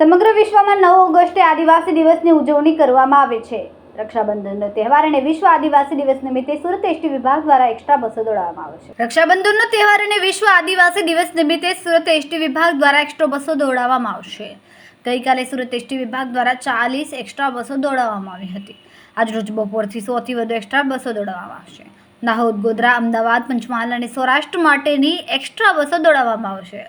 સમગ્ર વિશ્વમાં નવ ઓગસ્ટે આદિવાસી દિવસની ઉજવણી કરવામાં આવે છે. રક્ષાબંધનનો તહેવાર અને વિશ્વ આદિવાસી દિવસ નિમિત્તે સુરત એસટી વિભાગ દ્વારા એક્સ્ટ્રા બસો દોડાવવામાં આવે છે. રક્ષાબંધનનો તહેવાર અને વિશ્વ આદિવાસી દિવસ નિમિત્તે સુરત એસટી વિભાગ દ્વારા એક્સ્ટ્રા બસો દોડાવવામાં આવશે. ગઈકાલે સુરત એસટી વિભાગ દ્વારા ચાલીસ એક્સ્ટ્રા બસો દોડાવવામાં આવી હતી. આજરોજ બપોરથી સોથી વધુ એક્સ્ટ્રા બસો દોડાવવામાં આવશે. દાહોદ, ગોધરા, અમદાવાદ, પંચમહાલ અને સૌરાષ્ટ્ર માટેની એક્સ્ટ્રા બસો દોડાવવામાં આવશે.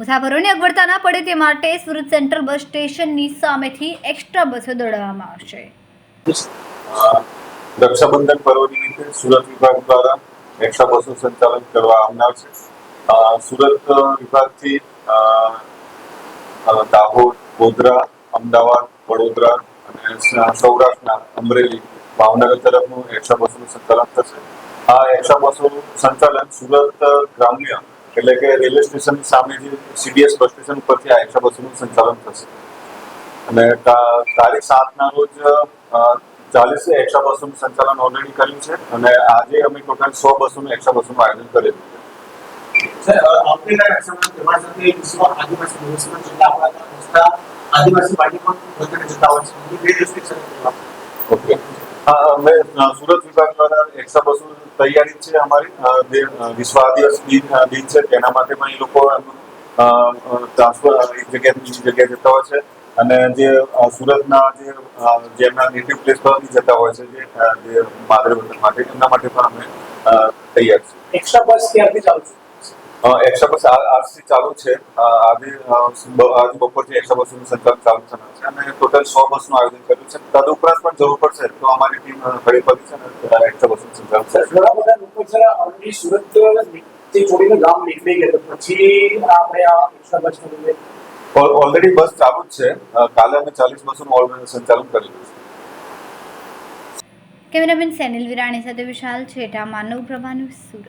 મુસાફરોને અગવડતા ના પડે તે માટે સુરત સેન્ટ્રલ બસ સ્ટેશનની સામેથી એક્સ્ટ્રા બસો દોડાવવામાં આવશે. રક્ષાબંધન પર્વ નિમિત્તે સુરત વિભાગ દ્વારા એક્સ્ટ્રા બસો સંચાલન કરવા આવનાર છે. સુરત વિભાગથી દાહોદ, ગોધરા, અમદાવાદ, વડોદરા અને સૌરાષ્ટ્રના અમરેલી, ભાવનગર તરફનું એક્સ્ટ્રા બસનું સંચાલન થશે. આ એક્સ્ટ્રા બસો સંચાલન સુરત ગ્રામ્ય એટલે કે રેલવે સ્ટેશન સામે જે સીડીએસ બસ સ્ટેશન ઉપરથી આ એક્સ્ટ્રા બસોનું સંચાલન થશે. અને તારીખ સાતના રોજ ચાલીસ એક્સ્ટ્રા બસોનું સંચાલન ઓલરેડી કર્યું છે અને આજે અમે ટોટલ સો બસોનું એક્સ્ટ્રા બસોનું આયોજન કરેલું છે. ઓકે સુરત વિભાગ દ્વારા એક્સ્ટ્રા બસો તૈયારી છે અમારી. વિશ્વ આદિવાસી દિન છે, તેના માટે પણ એ લોકો ટ્રાન્સફર, એક જગ્યાએ બીજી જગ્યાએ જતા હોય છે. અને જે સુરતના જે જેમના નેટિવ પ્લેસ પરથી જતા હોય છે, જે માદરે વતન માટે, એમના માટે પણ અમે તૈયાર છીએ. એક્સ્ટ્રા બસ ક્યારથી ચાલુ છે? એક્સ્ટ્રા બસ આ- આજથી ચાલુ છે અ, આજે અ, બ- આજે બપોરથી એક્સ્ટ્રા બસોનું સંચાલન ચાલુ થનાર છે અને ટોટલ સો બસનું આયોજન કર્યું છે તદુપરાંત પણ જરૂર પડશે તો અમારી ટીમ ખડી પડી છે અને એક્સ્ટ્રા બસનું સંચાલન સર કરશે ઘણા બધા લોકો છે ઓલરેડી સુરતથી છોડીને ગામ નીકળી ગયા તો પછી આપણે આ એક્સ્ટ્રા બસ કરીને ઓલરેડી બસ ચાલુ જ છે અ, કાલે અમે ચાલીસ બસોનું ઓલરેડી સંચાલન કરેલું છે કેમેરામેન સેનિલ વિરાણી સાથે વિશાલ છેઠા માનવ પ્રભાનું સુરત